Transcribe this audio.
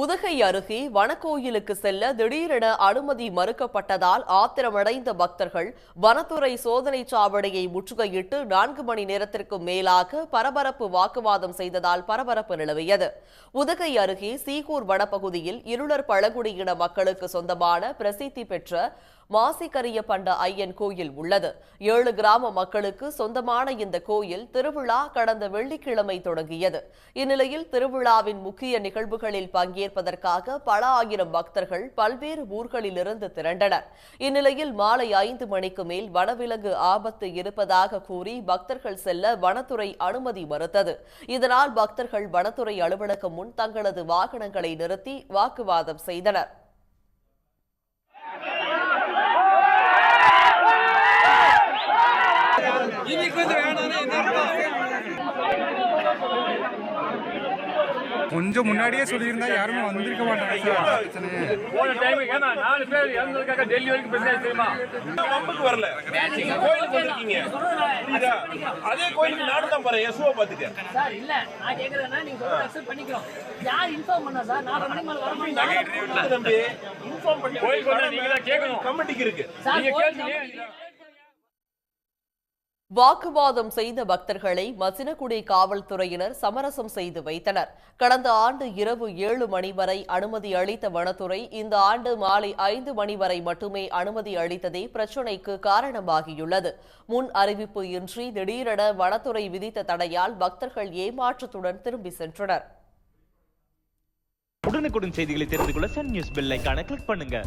உதகை அருகே வனக்கோயிலுக்கு செல்ல திடீரென அனுமதி மறுக்கப்பட்டதால் ஆத்திரமடைந்த பக்தர்கள் வனத்துறை சோதனை சாவடியை முற்றுகையிட்டு நான்கு மணி நேரத்திற்கும் மேலாக பரபரப்பு வாக்குவாதம் செய்ததால் பரபரப்பு நிலவியது. உதகை அருகே சீகூர் வனப்பகுதியில் இருளர் பழங்குடியின மக்களுக்கு சொந்தமான பிரசித்தி பெற்ற மாசிகரிய பண்ட ஐயன் கோயில் உள்ளது. ஏழு கிராம மக்களுக்கு சொந்தமான இந்த கோயில் திருவிழா கடந்த வெள்ளிக்கிழமை தொடங்கியது. இந்நிலையில் திருவிழாவின் முக்கிய நிகழ்வுகளில் பங்கேற்பதற்காக பல ஆயிரம் பக்தர்கள் பல்வேறு ஊர்களிலிருந்து திரண்டனர். இந்நிலையில் மாலை ஐந்து மணிக்கு மேல் வனவிலங்கு ஆபத்து இருப்பதாக கூறி பக்தர்கள் செல்ல வனத்துறை அனுமதி மறுத்தது. இதனால் பக்தர்கள் வனத்துறை அலுவலகம் முன் தங்களது வாகனங்களை நிறுத்தி வாக்குவாதம் செய்தனர். கொஞ்சம் முன்னாடியே சொல்லியிருந்தா யாருமே வந்திருக்க மாட்டாங்க சார். அதான் பிரச்சனையே. போன டைம் ஏன்னா நாலு பேர் இறந்ததுக்காக டெல்லி வரைக்கும் பிரச்சனை தெரியுமா? வம்புக்கு வரல. நீங்க கோயிலுக்கு வந்திருக்கீங்க. அதே கோயிலுக்கு நாடு தான் போறேன். யசுவ பாத்துக்க சார் இல்ல. நான் கேக்குறேன்னா நீங்க சொல்றது அக்செப்ட் பண்ணிக்கிறோம். யார் இன்ஃபார்ம் பண்ணா சார்? நாலு மணிக்கு மேல வர முடியும் தம்பி இன்ஃபார்ம் பண்ணி கோயிலுக்கு வந்தா நீங்க தான் கேட்கணும். கமிட்டிக்கு இருக்கு. நீங்க கேட்டீங்க வாக்குவாதம் செய்த பக்தர்களை மசினகுடி காவல்துறையினர் சமரசம் செய்து வைத்தனர். கடந்த ஆண்டு இரவு ஏழு மணி வரை அனுமதி அளித்த வனத்துறை இந்த ஆண்டு மாலை ஐந்து மணி வரை மட்டுமே அனுமதி அளித்ததே பிரச்சினைக்கு காரணமாகியுள்ளது. முன் அறிவிப்பு இன்றி திடீரென வனத்துறை விதித்த தடையால் பக்தர்கள் ஏமாற்றத்துடன் திரும்பி சென்றனர். உடனுக்குடன் செய்திகளை தெரிந்து கொள்ள சன் நியூஸ் பெல் கிளிக் பண்ணுங்க.